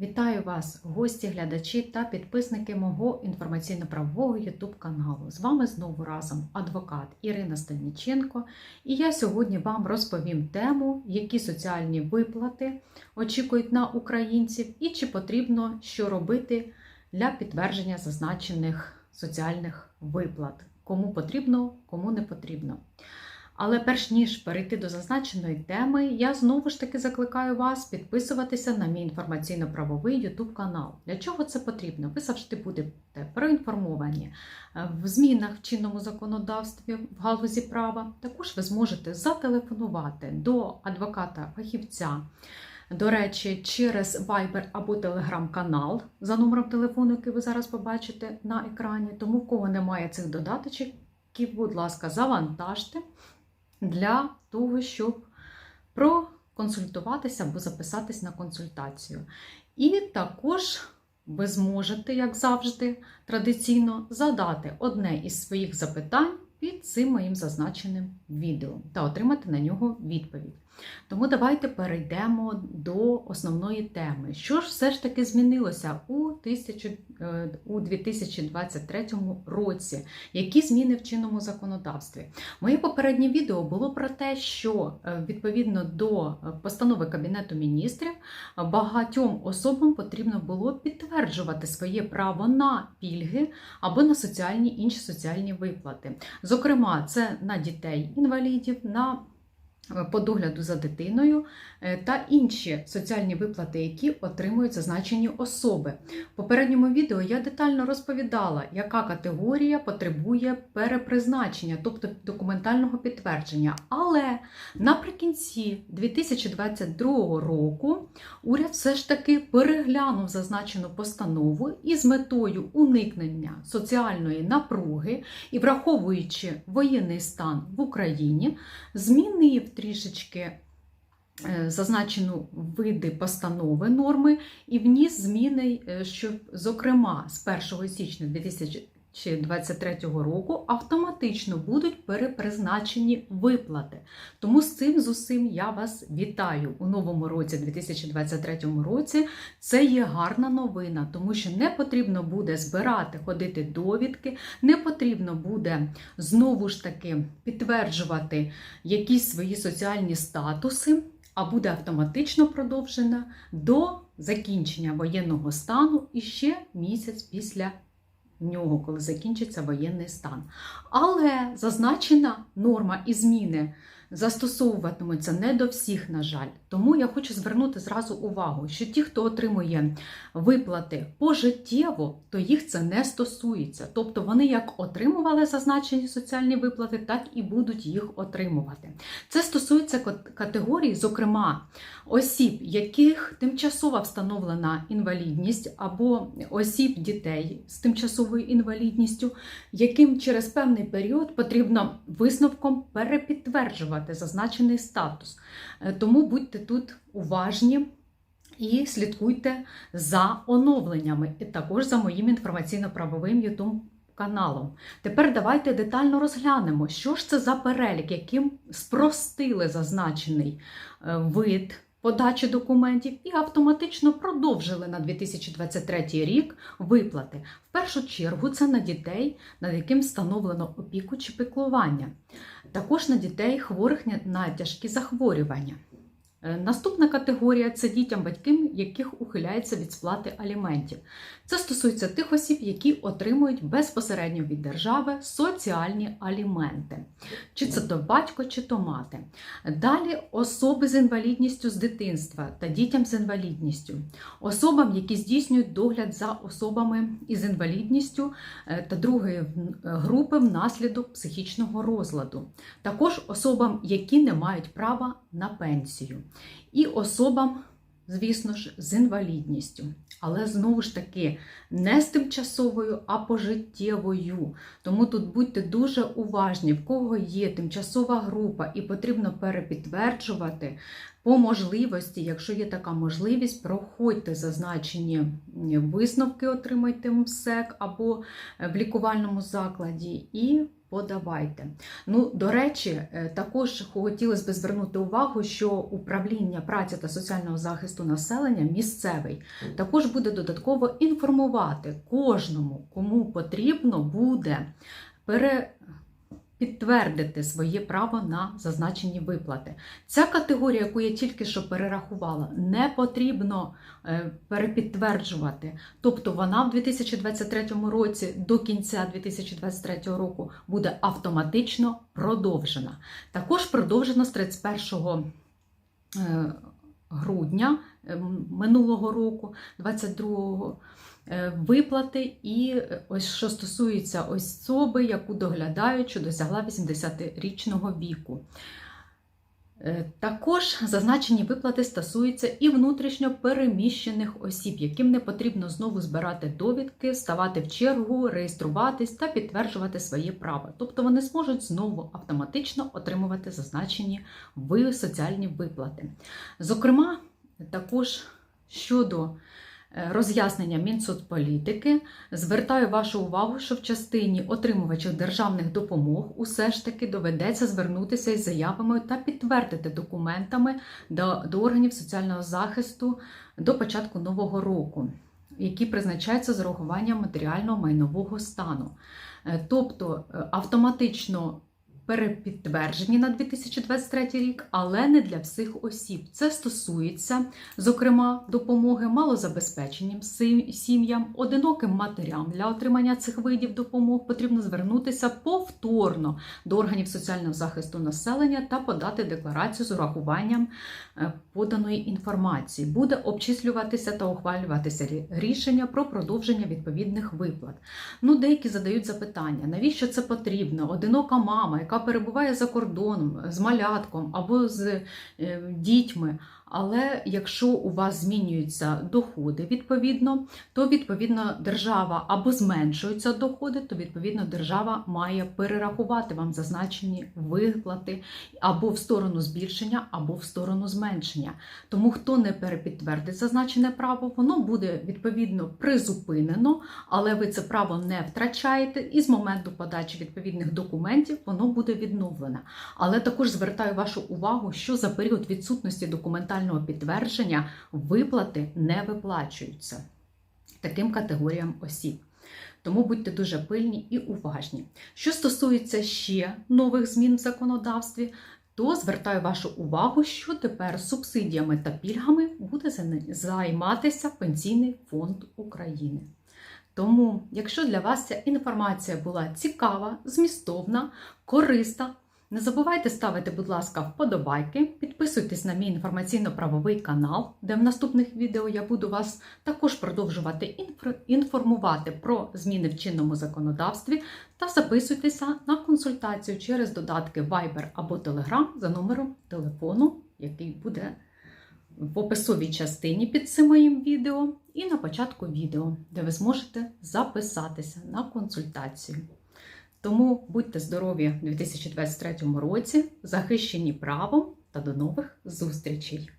Вітаю вас, гості, глядачі та підписники мого інформаційно-правового YouTube каналу. З вами знову разом адвокат Ірина Станіченко. І я сьогодні вам розповім тему, які соціальні виплати очікують на українців, і чи потрібно що робити для підтвердження зазначених соціальних виплат. Кому потрібно, кому не потрібно. Але перш ніж перейти до зазначеної теми, я знову ж таки закликаю вас підписуватися на мій інформаційно-правовий YouTube канал. Для чого це потрібно? Ви завжди будете проінформовані е, в змінах в чинному законодавстві в галузі права. Також ви зможете зателефонувати до адвоката-фахівця. До речі, через Viber або Telegram канал за номером телефону, який ви зараз побачите на екрані. Тому, в кого немає цих додаточків, будь ласка, завантажте для того, щоб проконсультуватися або записатись на консультацію. І також ви зможете, як завжди, традиційно задати одне із своїх запитань під цим моїм зазначеним відео та отримати на нього відповідь. Тому давайте перейдемо до основної теми. Що ж все ж таки змінилося у, 1000, е, у 2023 році? Які зміни в чинному законодавстві? Моє попереднє відео було про те, що е, відповідно до постанови Кабінету міністрів багатьом особам потрібно було підтверджувати своє право на пільги або на соціальні інші соціальні виплати. Зокрема, це на дітей-інвалідів, на по догляду за дитиною е, та інші соціальні виплати, які отримують зазначені особи. В попередньому відео я детально розповідала, яка категорія потребує перепризначення, тобто документального підтвердження. Але наприкінці 2022 року уряд все ж таки переглянув зазначену постанову і з метою уникнення соціальної напруги і враховуючи воєнний стан в Україні, змінив трішечки зазначено зазначену види постанови норми і вніс зміни, щоб, що, зокрема, з 1 січня 2023 року автоматично будуть перепризначені виплати. Тому з цим з усім я вас вітаю у новому році, 2023 році. Це є гарна новина, тому що не потрібно буде збирати, ходити довідки, не потрібно буде знову ж таки підтверджувати якісь свої соціальні статуси, а буде автоматично продовжена до закінчення воєнного стану і ще місяць після нього, коли закінчиться воєнний стан. Але зазначена норма і зміни застосовуватимуться не до всіх, на жаль. Тому я хочу звернути зразу увагу, що ті, хто отримує виплати пожиттєво, то їх це не стосується. Тобто вони як отримували зазначені соціальні виплати, так і будуть їх отримувати. Це стосується категорії, зокрема, осіб, яких тимчасово встановлена інвалідність, або осіб дітей з тимчасовою інвалідністю, яким через певний період потрібно висновком перепідтверджувати зазначений статус. Е, Тому будьте тут уважні. І слідкуйте за оновленнями, і також за моїм інформаційно-правовим YouTube каналом. Тепер давайте детально розглянемо, що ж це за перелік, яким спростили зазначений е, вид подачі документів і автоматично продовжили на 2023 рік виплати. В першу чергу це на дітей, над яким встановлено опіку чи піклування, також на дітей хворих на тяжкі захворювання. Е, Наступна категорія це дітям батьків, яких ухиляється від сплати аліментів. Це стосується тих осіб, які отримують безпосередньо від держави соціальні аліменти. Чи це то батько, чи то мати. Далі особи з інвалідністю з дитинства та дітям з інвалідністю, особам, які здійснюють догляд за особами із інвалідністю е, та другої групи внаслідок психічного розладу, також особам, які не мають права на пенсію і особам, звісно ж, з інвалідністю. Але знову ж таки, не з тимчасовою, а пожиттєвою. Тому тут будьте дуже уважні, в кого є тимчасова група, і потрібно перепідтверджувати по можливості, якщо є така можливість, проходьте зазначені висновки, отримайте МСЕК або в лікувальному закладі, і подавайте. Ну, до речі, е, також хотілося б звернути увагу, що управління праці та соціального захисту населення місцевий також буде додатково інформувати кожному, кому потрібно буде пере... підтвердити своє право на зазначені виплати. Ця категорія, яку я тільки що перерахувала, не потрібно е, перепідтверджувати. Тобто вона в 2023 році до кінця 2023 року буде автоматично продовжена. Також продовжена з 31 е, грудня е, минулого року, 22-го, е, виплати, і е, ось що стосується особи, яку доглядають, що досягла 80-річного віку. Е, Також зазначені виплати стосуються і внутрішньо переміщених осіб, яким не потрібно знову збирати довідки, ставати в чергу, реєструватись та підтверджувати своє право. Тобто вони зможуть знову автоматично отримувати зазначені соціальні виплати. Зокрема, також щодо е, роз'яснення Мінсоцполітики, звертаю вашу увагу, що в частині отримувачів державних допомог усе ж таки доведеться звернутися із заявами та підтвердити документами до, до органів соціального захисту до початку нового року, які призначаються з урахуванням матеріального майнового стану. Е, Тобто е, автоматично перепідтверджені на 2023 рік, але не для всіх осіб. Це стосується, зокрема, допомоги малозабезпеченим сім'ям, одиноким матерям. Для отримання цих видів допомог потрібно звернутися повторно до органів соціального захисту населення та подати декларацію з урахуванням е, поданої інформації. Буде обчислюватися та ухвалюватися рішення про продовження відповідних виплат. Ну, деякі задають запитання, навіщо це потрібно? Одинока мама, яка перебуває за кордоном з малятком або з е, дітьми. Але якщо у вас змінюються доходи відповідно, то відповідно держава або зменшуються доходи, то відповідно держава має перерахувати вам зазначені виплати або в сторону збільшення, або в сторону зменшення. Тому хто не перепідтвердить зазначене право, воно буде відповідно призупинено, але ви це право не втрачаєте, і з моменту подачі відповідних документів воно буде відновлене. Але також звертаю вашу увагу, що за період відсутності документального підтвердження виплати не виплачуються таким категоріям осіб. Тому будьте дуже пильні і уважні. Що стосується ще нових змін в законодавстві, то звертаю вашу увагу, що тепер субсидіями та пільгами буде займатися Пенсійний фонд України. Тому, якщо для вас ця інформація була цікава, змістовна, корисна, не забувайте ставити, будь ласка, вподобайки, підписуйтесь на мій інформаційно-правовий канал, де в наступних відео я буду вас також продовжувати інформувати про зміни в чинному законодавстві та записуйтеся на консультацію через додатки Viber або Telegram за номером телефону, який буде в описовій частині під цим моїм відео і на початку відео, де ви зможете записатися на консультацію. Тому будьте здорові у 2023 році, захищені правом та до нових зустрічей!